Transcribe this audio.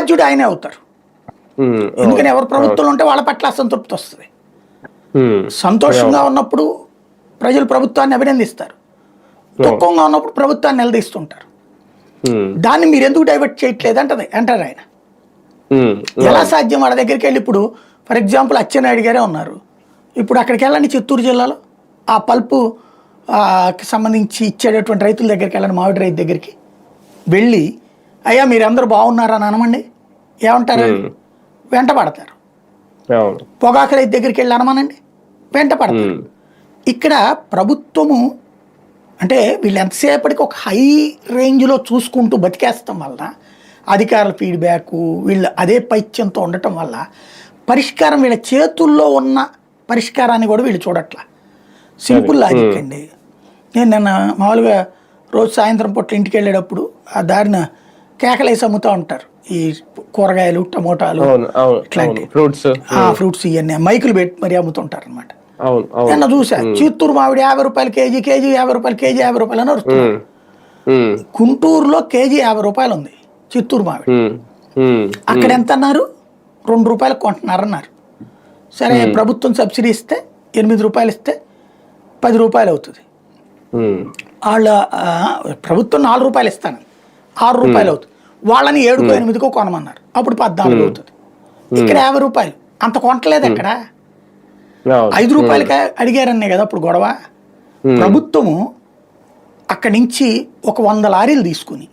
బాధ్యుడు ఆయనే అవుతారు ఎందుకని ఎవరు ప్రభుత్వంలో ఉంటే వాళ్ళ పట్ల అసంతృప్తి వస్తుంది. సంతోషంగా ఉన్నప్పుడు ప్రజలు ప్రభుత్వాన్ని అభినందిస్తారు. దుఃఖంగా ఉన్నప్పుడు ప్రభుత్వాన్ని నిలదీస్తుంటారు. దాన్ని మీరు ఎందుకు డైవర్ట్ చేయట్లేదు అంటది అంటారు ఆయన. ఎలా సాధ్యం? వాళ్ళ దగ్గరికి వెళ్ళి ఇప్పుడు ఫర్ ఎగ్జాంపుల్ అచ్చెన్నాయుడు గారే ఉన్నారు. ఇప్పుడు అక్కడికి వెళ్ళండి చిత్తూరు జిల్లాలో. ఆ పల్పు సంబంధించి ఇచ్చేటటువంటి రైతుల దగ్గరికి వెళ్ళండి మామిడి రైతు దగ్గరికి వెళ్ళి అయ్యా మీరు అందరూ బాగున్నారని అనమండి. ఏమంటారు? వెంట పడతారు. పొగాకు రైతు దగ్గరికి వెళ్ళి అనమనండి. వెంట పడతారు. ఇక్కడ ప్రభుత్వము అంటే వీళ్ళు ఎంతసేపటికి ఒక హై రేంజ్లో చూసుకుంటూ బతికేస్తాం వలన అధికారుల ఫీడ్బ్యాక్ వీళ్ళు అదే పైత్యంతో ఉండటం వల్ల పరిష్కారం వీళ్ళ చేతుల్లో ఉన్న పరిష్కారాన్ని కూడా వీళ్ళు చూడట్లా. సింపుల్ లాజిక్ అండి. నేను నిన్న మామూలుగా రోజు సాయంత్రం పూట ఇంటికి వెళ్ళేటప్పుడు ఆ దారిన కేకలేసి అమ్ముతూ ఉంటారు. ఈ కూరగాయలు టమోటాలు ఇట్లాంటి ఫ్రూట్స్ ఆ ఫ్రూట్స్ ఇవన్నీ మైకులు పెట్టి మరీ అమ్ముతుంటారు అనమాట నిన్న చూసా చిత్తూరు మామిడి యాభై రూపాయలు కేజీ కేజీ యాభై రూపాయలు కేజీ యాభై రూపాయలు అని వస్తుంది గుంటూరులో కేజీ యాభై రూపాయలు ఉంది చిత్తూరు మామిడి అక్కడ ఎంత అన్నారు? రెండు రూపాయలు కొంటున్నారు అన్నారు. సరే ప్రభుత్వం సబ్సిడీ ఇస్తే ఎనిమిది రూపాయలు ఇస్తే పది రూపాయలు అవుతుంది. వాళ్ళ ప్రభుత్వం నాలుగు రూపాయలు ఇస్తాను. ఆరు రూపాయలు అవుతుంది. వాళ్ళని ఏడుకో ఎనిమిదికో కొనమన్నారు అప్పుడు పద్నాలుగు అవుతుంది. ఇక్కడ యాభై రూపాయలు. అంత కొనట్లేదు అక్కడ ఐదు రూపాయలకి అడిగారనే కదా అప్పుడు గొడవ? ప్రభుత్వము అక్కడి నుంచి ఒక వంద లారీలు తీసుకుని